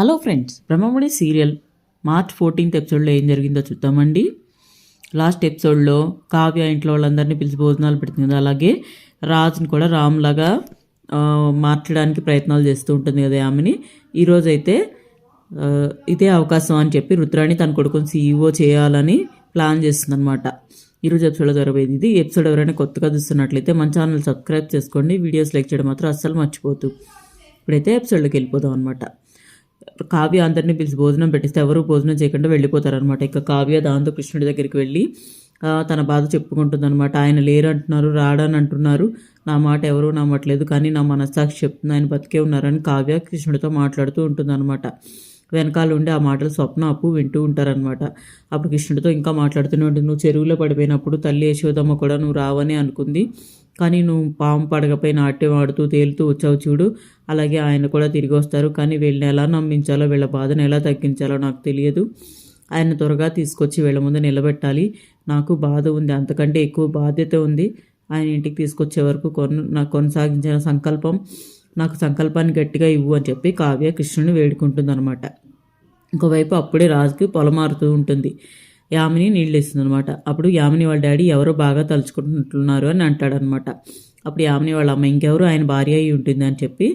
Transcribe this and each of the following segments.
Hello friends Brahmamudi serial March fourteenth ఎపిసోడ్లో ఏం జరిగిందో చూద్దామండి. లాస్ట్ ఎపిసోడ్లో కావ్య ఇంట్లో వాళ్ళందరినీ పిలిచి భోజనాలు పెడుతుంది కదా అలాగే రాజుని కూడా రామ్లాగా మార్చడానికి ప్రయత్నాలు చేస్తూ ఉంటుంది కదా ఆమెని. ఈరోజైతే ఇదే అవకాశం అని చెప్పి రుద్రాణి తన కొడుకుని సీఈఓ చేయాలని ప్లాన్ చేస్తుంది అనమాట ఈరోజు ఎపిసోడ్లో జరగబోయేది ఇది. ఎపిసోడ్ ఎవరైనా కొత్తగా చూస్తున్నట్లయితే మన ఛానల్ సబ్స్క్రైబ్ చేసుకోండి వీడియోస్ లైక్ చేయడం మాత్రం అస్సలు మర్చిపోతూ ఇప్పుడైతే ఎపిసోడ్లోకి వెళ్ళిపోదాం అనమాట కావ్య అందరినీ పిలిచి భోజనం పెట్టిస్తే ఎవరు భోజనం చేయకుండా వెళ్ళిపోతారనమాట ఇక కావ్య దాంతో కృష్ణుడి దగ్గరికి వెళ్ళి తన బాధ చెప్పుకుంటుంది అనమాట ఆయన లేరు అంటున్నారు రాడని అంటున్నారు నా మాట ఎవరు నమ్మట్లేదు కానీ నా మనస్సాక్షి చెప్తుంది ఆయన బతికే ఉన్నారని కావ్య కృష్ణుడితో మాట్లాడుతూ ఉంటుంది అనమాట వెనకాల ఉండి ఆ మాటలు స్వప్న అప్పు వింటూ ఉంటారనమాట అప్పుడు కృష్ణుడితో ఇంకా మాట్లాడుతూనే ఉంటుంది. నువ్వు చెరువులో పడిపోయినప్పుడు తల్లి యశోదమ్మ కూడా నువ్వు రావని అనుకుంది. కానీ నువ్వు పాము పడగపై నాట్యం ఆడుతూ తేలుతూ వచ్చావు చూడు. అలాగే ఆయన కూడా తిరిగి వస్తారు. కానీ వీళ్ళని ఎలా నమ్మించాలో వీళ్ళ బాధను ఎలా తగ్గించాలో నాకు తెలియదు. ఆయన త్వరగా తీసుకొచ్చి వీళ్ళ ముందు నిలబెట్టాలి. నాకు బాధ ఉంది. అంతకంటే ఎక్కువ బాధ్యత ఉంది. ఆయన ఇంటికి తీసుకొచ్చే వరకు కొన నాకు కొనసాగించిన సంకల్పం నాకు సంకల్పాన్ని గట్టిగా ఇవ్వు అని చెప్పి కావ్య కృష్ణుని వేడుకుంటుంది అనమాట ఇంకోవైపు అప్పుడే రాజుకి పొలమారుతూ ఉంటుంది. యామిని నీళ్ళు ఇస్తుంది అనమాట అప్పుడు యామిని వాళ్ళ డాడీ ఎవరో బాగా తలుచుకుంటున్నారు అని అంటాడనమాట అప్పుడు యామిని వాళ్ళ అమ్మ ఇంకెవరు ఆయన భార్య అయి ఉంటుంది అని చెప్పి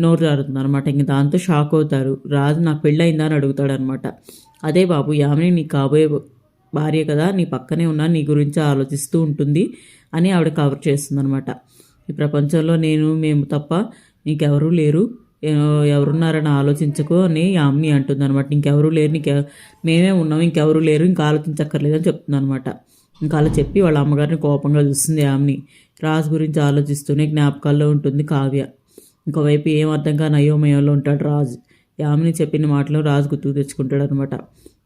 నోరు జారుతుంది అనమాట ఇంక దాంతో షాక్ అవుతారు. రాజు నాకు పెళ్ళయిందా అని అడుగుతాడనమాట అదే బాబు యామిని నీ కాబోయే భార్య కదా నీ పక్కనే ఉన్నా నీ గురించి ఆలోచిస్తూ ఉంటుంది అని ఆవిడ కవర్ చేస్తుంది అనమాట ఈ ప్రపంచంలో నేను మేము తప్ప నీకెవరూ లేరు. ఎవరున్నారని ఆలోచించకు అని యామిని అంటుంది అనమాట ఇంకెవరూ లేరు నీకు మేమే ఉన్నాం ఇంకెవరూ లేరు ఇంకా ఆలోచించక్కర్లేదు అని చెప్తుంది అనమాట ఇంకా అలా చెప్పి వాళ్ళ అమ్మగారిని కోపంగా చూస్తుంది యామిని రాజు గురించి ఆలోచిస్తూనే జ్ఞాపకాల్లో ఉంటుంది కావ్య. ఇంకోవైపు ఏం అర్థం కాని అయోమయంలో ఉంటాడు రాజు. యామిని చెప్పిన మాటలు రాజు గుర్తుకు తెచ్చుకుంటాడు అనమాట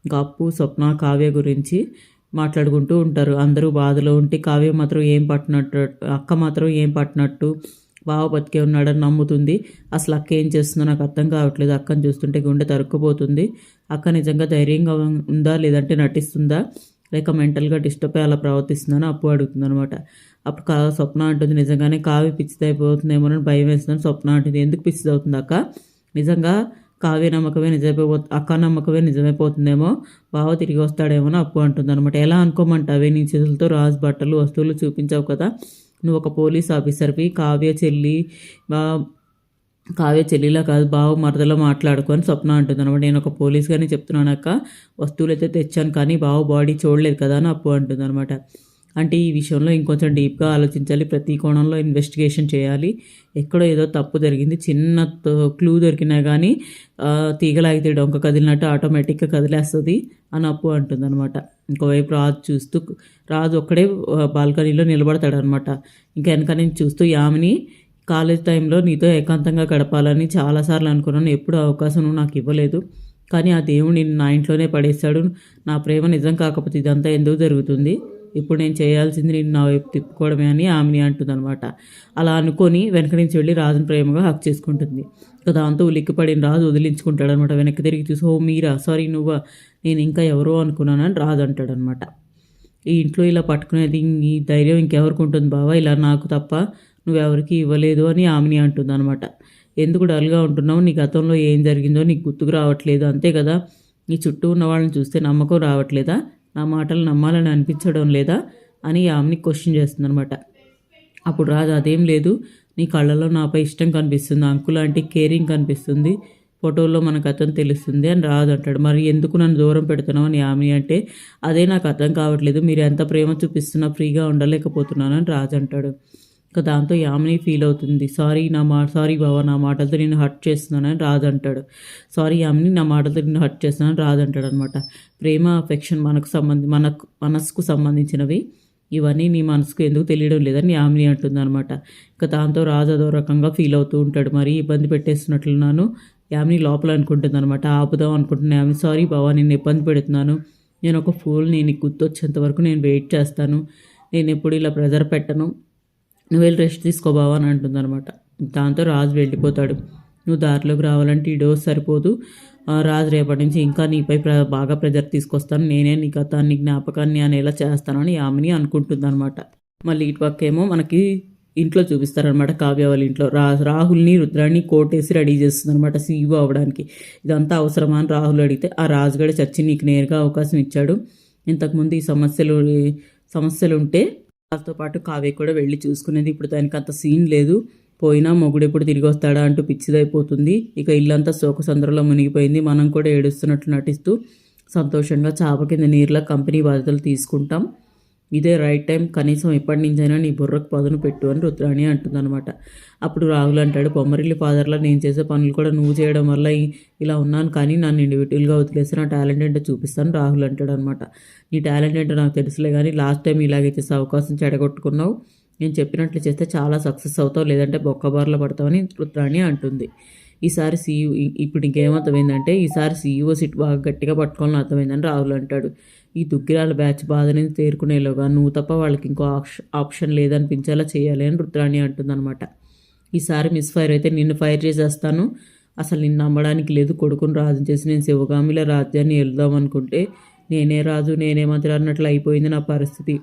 ఇంకా అప్పు స్వప్న కావ్య గురించి మాట్లాడుకుంటూ ఉంటారు. అందరూ బాధలో ఉంటే కావ్య మాత్రం ఏం పట్టినట్టు అక్క మాత్రం ఏం పట్టినట్టు బావ బతికే ఉన్నాడని నమ్ముతుంది. అసలు అక్క ఏం చేస్తుందో నాకు అర్థం కావట్లేదు. అక్కని చూస్తుంటే గుండె తరుక్కుపోతుంది. అక్క నిజంగా ధైర్యంగా ఉందా లేదంటే నటిస్తుందా? లేక మెంటల్గా డిస్టర్బ్ అయ్యి అలా ప్రవర్తిస్తుందని అప్పు అడుగుతుంది అనమాట అప్పుడు కా స్వప్న అంటుంది నిజంగానే కావి పిచ్చిది అయిపోతుందేమోనని భయం వేస్తుందని స్వప్న అంటుంది. ఎందుకు పిచ్చిదవుతుంది అక్క? నిజంగా కావ్య నమ్మకమే నిజమైపో అక్క నమ్మకమే నిజమైపోతుందేమో? బావ తిరిగి వస్తాడేమో అని అప్పు అంటుంది అనమాట ఎలా అనుకోమంటావే? నీ చేతులతో రాజు బట్టలు వస్తువులు చూపించావు కదా. నువ్వు ఒక పోలీస్ ఆఫీసర్వి కావ్య చెల్లి కావ్య చెల్లిలా కాదు బావ మరదలో మాట్లాడుకొని స్వప్న అంటుంది అనమాట నేను ఒక పోలీస్గానే చెప్తున్నాను అక్క వస్తువులు అయితే తెచ్చాను కానీ బావ బాడీ చూడలేదు కదా అని అప్పు అంటుంది అనమాట అంటే ఈ విషయంలో ఇంకొంచెం డీప్గా ఆలోచించాలి. ప్రతి కోణంలో ఇన్వెస్టిగేషన్ చేయాలి. ఎక్కడో ఏదో తప్పు జరిగింది. చిన్న క్లూ దొరికినా కానీ తీగలాగితే డొంక కదిలినట్టు ఆటోమేటిక్గా కదిలేస్తుంది అని అప్పు అంటుంది అనమాట ఇంకోవైపు రాజు చూస్తూ రాజు ఒక్కడే బాల్కనీలో నిలబడతాడు అనమాట ఇంకా వెనక నుంచి చూస్తూ యామిని కాలేజ్ టైంలో నీతో ఏకాంతంగా గడపాలని చాలాసార్లు అనుకున్నాను. ఎప్పుడు అవకాశం నాకు ఇవ్వలేదు. కానీ ఆ దేవుడు నిన్ను నా ఇంట్లోనే పడేశాడు. నా ప్రేమ నిజం కాకపోతే ఇదంతా ఎందుకు జరుగుతుంది? ఇప్పుడు నేను చేయాల్సింది నేను నా వైపు తిప్పుకోవడమే అని ఆమెని అంటుందన్నమాట. అలా అనుకొని వెనక నుంచి వెళ్ళి రాజును ప్రేమగా హక్ చేసుకుంటుంది. ఇక దాంతో ఉలిక్కిపడిన రాజు వదిలించుకుంటాడు అనమాట వెనక్కి తిరిగి చూసి ఓ మీరా సారీ నువ్వా? నేను ఇంకా ఎవరో అనుకున్నానని రాజు అంటాడనమాట ఈ ఇంట్లో ఇలా పట్టుకునేది ఈ ధైర్యం ఇంకెవరికి ఉంటుంది బావా? ఇలా నాకు తప్ప నువ్వెవరికి ఇవ్వలేదు అని ఆమెని అంటుంది అనమాట ఎందుకు డల్గా ఉంటున్నావు? నీ గతంలో ఏం జరిగిందో నీకు గుర్తుకు రావట్లేదు. అంతే కదా? నీ చుట్టూ ఉన్న వాళ్ళని చూస్తే నమ్మకం రావట్లేదా? నా మాటలు నమ్మాలని అనిపించడం లేదా అని ఆమెని క్వశ్చన్ చేస్తుంది అనమాట అప్పుడు రాజు అదేం లేదు. నీ కళ్ళలో నాపై ఇష్టం కనిపిస్తుంది. అంకుల్ అంటే కేరింగ్ కనిపిస్తుంది. ఫోటోల్లో మనకు అతను తెలుస్తుంది అని రాజు అంటాడు. మరి ఎందుకు నన్ను దూరం పెడుతున్నావు? అని ఆమె అంటే అదే నాకు అర్థం కావట్లేదు. మీరు ఎంత ప్రేమ చూపిస్తున్నా ఫ్రీగా ఉండలేకపోతున్నాను అని రాజు అంటాడు. ఇంకా దాంతో యామిని ఫీల్ అవుతుంది. సారీ నా మా సారీ బావా నా మాటలతో నేను హర్ట్ చేస్తున్నానని రాజు అంటాడు. సారీ యామిని నా మాటలతో నేను హర్ట్ చేస్తున్నానని రాదంటాడు అనమాట ప్రేమ అఫెక్షన్ మనకు సంబంధి మనకు మనసుకు సంబంధించినవి. ఇవన్నీ నీ మనసుకు ఎందుకు తెలియడం లేదని యామిని అంటుంది అనమాట ఇంకా దాంతో రాజు అదో రకంగా ఫీల్ అవుతూ ఉంటాడు. మరి ఇబ్బంది పెట్టేస్తున్నట్లున్నాను. యామిని లోపల అనుకుంటుంది అనమాట ఆపుదాం అనుకుంటున్నా యామిని సారీ బావా నేను ఇబ్బంది పెడుతున్నాను. నేను ఒక ఫూల్ నేను గుర్తొచ్చేంత వరకు నేను వెయిట్ చేస్తాను. నేను ఎప్పుడు ఇలా ప్రెజర్ పెట్టను. నువ్వు వెళ్ళి రెస్ట్ తీసుకోబావా అని అంటుందన్నమాట. దాంతో రాజు వెళ్ళిపోతాడు. నువ్వు దారిలోకి రావాలంటే ఈ డోస్ సరిపోదు. ఆ, రాజు రేపటి నుంచి ఇంకా నీపై ప్ర బాగా ప్రెజర్ తీసుకొస్తాను. నేనే నీ గతాన్ని జ్ఞాపకాన్ని అనేలా చేస్తానని ఆమెని అనుకుంటుందన్నమాట. మళ్ళీ ఇటు మనకి ఇంట్లో చూపిస్తారనమాట కావ్య వాళ్ళ ఇంట్లో. రా రాహుల్ని రుద్రాన్ని కోటేసి రెడీ చేస్తుందనమాట సీఈఓ అవ్వడానికి. ఇదంతా అవసరమా అని రాహుల్ అడిగితే ఆ రాజుగడ చచ్చి నీకు నేరుగా అవకాశం ఇచ్చాడు. ఇంతకుముందు ఈ సమస్యలు సమస్యలు ఉంటే వాళ్ళతో పాటు కావ్య కూడా వెళ్ళి చూసుకునేది. ఇప్పుడు దానికి అంత సీన్ లేదు. పోయినా మొగుడు ఎప్పుడు తిరిగి వస్తాడా అంటూ పిచ్చిదైపోతుంది. ఇక ఇల్లంతా శోకసంద్రంలో మునిగిపోయింది. మనం కూడా ఏడుస్తున్నట్లు నటిస్తూ సంతోషంగా చాప కింద నీరులా కంపెనీ బాధ్యతలు తీసుకుంటాం. ఇదే రైట్ టైం కనీసం ఎప్పటి నుంచైనా నీ బుర్రకు పదును పెట్టు అని రుద్రాణి అంటుందన్నమాట. అప్పుడు రాహుల్ అంటాడు బొమ్మరిల్లి ఫాదర్లా నేను చేసే పనులు కూడా నువ్వు చేయడం వల్ల ఇలా ఉన్నాను కానీ నన్ను ఇండివిజువల్గా వదిలేసి నా టాలెంట్ ఏంటో చూపిస్తాను రాహుల్ అంటాడు అనమాట నీ టాలెంట్ ఏంటో నాకు తెలుసులే కానీ లాస్ట్ టైం ఇలాగే చేసే అవకాశం చెడగొట్టుకున్నావు. నేను చెప్పినట్లు చేస్తే చాలా సక్సెస్ అవుతావు లేదంటే బొక్కబార్లో పడతావని రుద్రాణి అంటుంది. ఈసారి సీఈఓ ఇప్పుడు ఇంకేమర్థమైందంటే ఈసారి సీఈఓ సిట్ బాగా గట్టిగా పట్టుకోవాలని అర్థమైందని రాహుల్ అంటాడు. ఈ దుగ్గిరాల బ్యాచ్ బాధ నుంచి తేరుకునేలోగా నువ్వు తప్ప వాళ్ళకి ఇంకో ఆప్షన్ ఆప్షన్ లేదనిపించేలా చేయాలి అని రుద్రాణి అంటుందన్నమాట. ఈసారి మిస్ ఫైర్ అయితే నిన్ను ఫైర్ చేసేస్తాను. అసలు నిన్ను నమ్మడానికి లేదు కొడుకుని రాజు చేసి నేను శివగామిల రాజ్యాన్ని వెళ్దాం అనుకుంటే నేనే రాజు నేనే మంత్రి అన్నట్లు అయిపోయింది నా పరిస్థితి.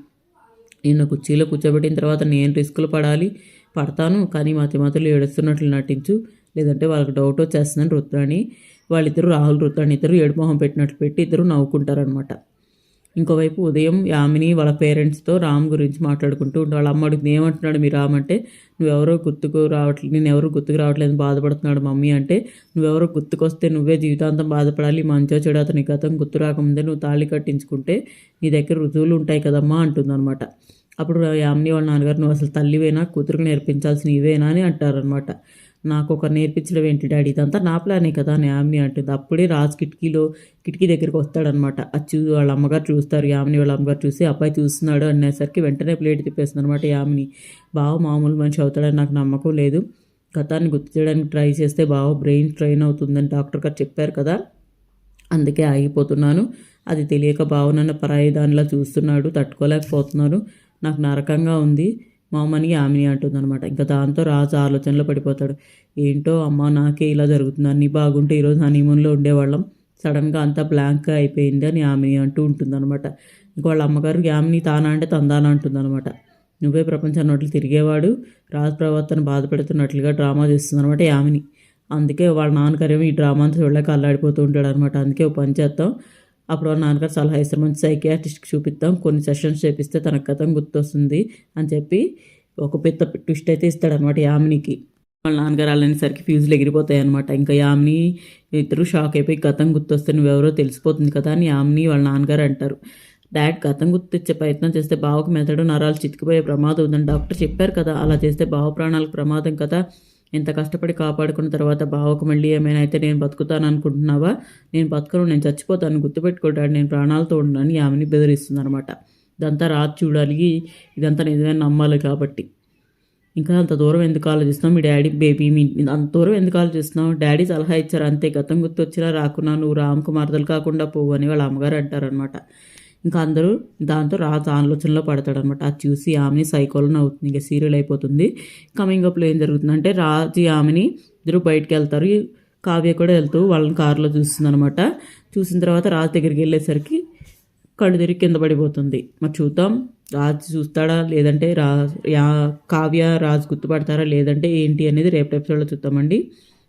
నిన్ను కుర్చీలో కూర్చోబెట్టిన తర్వాత నేను రిస్కులు పడాలి పడతాను కానీ మతి మతులు ఏడుస్తున్నట్లు నటించు. లేదంటే వాళ్ళకి డౌట్ వచ్చేస్తుందని రుద్రాణి వాళ్ళిద్దరు రాహుల్ రుద్రాణి ఇద్దరు ఏడుమొహం పెట్టినట్లు పెట్టి ఇద్దరు నవ్వుకుంటారనమాట ఇంకోవైపు ఉదయం యామిని వాళ్ళ పేరెంట్స్తో రామ్ గురించి మాట్లాడుకుంటూ ఉంటే వాళ్ళ అమ్మ అడిగింది ఏమంటున్నాడు మీ రామ్ అంటే? నువ్వెవరో గుర్తుకు రావట్లేదు నేను ఎవరు గుర్తుకు రావట్లేదు బాధపడుతున్నాడు మమ్మీ అంటే నువ్వెవరో గుర్తుకొస్తే నువ్వే జీవితాంతం బాధపడాలి మంచో చెడు అతని గతం గుర్తు రాకముందే నువ్వు తాళి కట్టించుకుంటే నీ దగ్గర రుజువులు ఉంటాయి కదమ్మా అంటుందన్నమాట. అప్పుడు యామిని వాళ్ళ నాన్నగారు నువ్వు అసలు తల్లివేనా? కూతురుకు నేర్పించాల్సిన ఇవేనా? అని అంటారనమాట నాకు ఒక నేర్పించడం ఏంటి డాడీ? ఇదంతా నా ప్లానే కదా అని యామిని అంటుంది. అప్పుడే రాజ్ కిటికీలో కిటికీ దగ్గరికి వస్తాడనమాట. అది చూ వాళ్ళ అమ్మగారు చూస్తారు. యామిని వాళ్ళ అమ్మగారు చూసి అబ్బాయి చూస్తున్నాడు అనేసరికి వెంటనే ప్లేట్ తిప్పేస్తుంది అనమాట యామిని బావ మామూలు మనిషి అవుతాడని నాకు నమ్మకం లేదు. గతాన్ని గుర్తు చేయడానికి ట్రై చేస్తే బావ బ్రెయిన్ స్ట్రెయిన్ అవుతుందని డాక్టర్ గారు చెప్పారు కదా? అందుకే ఆగిపోతున్నాను. అది తెలియక భావనన్న పరాయి దానిలా చూస్తున్నాడు. తట్టుకోలేకపోతున్నాను. నాకు నరకంగా ఉంది. మామని ఆమెని అంటుందన్నమాట. ఇంకా దాంతో రాజు ఆలోచనలో పడిపోతాడు. ఏంటో అమ్మ నాకే ఇలా జరుగుతుంది. అన్నీ బాగుంటే ఈరోజు హనీమూన్లో ఉండేవాళ్ళం. సడన్గా అంతా బ్లాంక్గా అయిపోయింది అని ఆమె అంటూ ఉంటుందన్నమాట. ఇంక వాళ్ళ అమ్మగారు యామిని తానా అంటే తందానా అంటుందన్నమాట. నువ్వే ప్రపంచాన్ని తిరిగేవాడు. రాజు ప్రవర్తన బాధపెడుతున్నట్లుగా డ్రామా చేస్తుందన్నమాట యామిని అందుకే వాళ్ళ నాన్నగారేమో ఈ డ్రామా అంతా చూడలేక అల్లాడిపోతూ ఉంటాడు అనమాట అందుకే ఓ పని చేద్దాం. అప్పుడు నాన్నగారు సలహా ఇస్తారు మంచి సైకియాట్రిస్ట్కి చూపిద్దాం కొన్ని సెషన్స్ చేపిస్తే తన గతం గుర్తొస్తుంది అని చెప్పి ఒక పెద్ద ట్విస్ట్ అయితే ఇస్తాడనమాట యామినికి. వాళ్ళ నాన్నగారు అలానేసరికి ఫ్యూజులు ఎగిరిపోతాయి అనమాట ఇంకా యామిని ఇద్దరు షాక్ అయిపోయి గతం గుర్తొస్తే నువ్వెవరో తెలిసిపోతుంది కదా అని యామిని వాళ్ళ నాన్నగారు అంటారు. డాడ్ గతం గుర్తిచ్చే ప్రయత్నం చేస్తే బావకు మెదడు నరాలు చితికిపోయే ప్రమాదం ఉందని డాక్టర్ చెప్పారు కదా అలా చేస్తే బావ ప్రాణాలకు ప్రమాదం కదా ఇంత కష్టపడి కాపాడుకున్న తర్వాత బావకు మళ్ళీ ఏమైనా అయితే నేను బతుకుతాను అనుకుంటున్నావా నేను బతకను నేను చచ్చిపోతాను గుర్తుపెట్టుకుంటాడు నేను ప్రాణాలతో ఉండని ఆమెని బెదిరిస్తుంది అనమాట ఇదంతా రాత్రి చూడాలి ఇదంతా నిజమే నమ్మాలి కాబట్టి. ఇంకా అంత దూరం ఎందుకు ఆలోచిస్తున్నావు? మీ డాడీ బేబీ మీ అంత దూరం ఎందుకు ఆలోచిస్తున్నావు? డాడీ సలహా ఇచ్చారు అంతే. గతం గుర్తు వచ్చినా రాకున్నా నువ్వు రామ్ కుమార్తెలు కాకుండా పోవు అని వాళ్ళ అమ్మగారు అంటారనమాట ఇంకా అందరూ దాంతో రాజు ఆలోచనలో పడతాడనమాట. అది చూసి ఆమెని సైకోలో అవుతుంది ఇంకా సీరియల్ అయిపోతుంది. కమింగ్ అప్లో ఏం జరుగుతుందంటే రాజు ఆమెని ఇద్దరు బయటకు వెళ్తారు. కావ్య కూడా వెళ్తూ వాళ్ళని కారులో చూస్తుందనమాట. చూసిన తర్వాత రాజు దగ్గరికి వెళ్ళేసరికి కళ్ళు తిరిగి కింద పడిపోతుంది. మరి చూద్దాం. రాజు చూస్తాడా? లేదంటే రా కావ్య రాజు గుర్తుపడతారా? లేదంటే ఏంటి అనేది రేపు ఎపిసోడ్లో చూద్దామండి.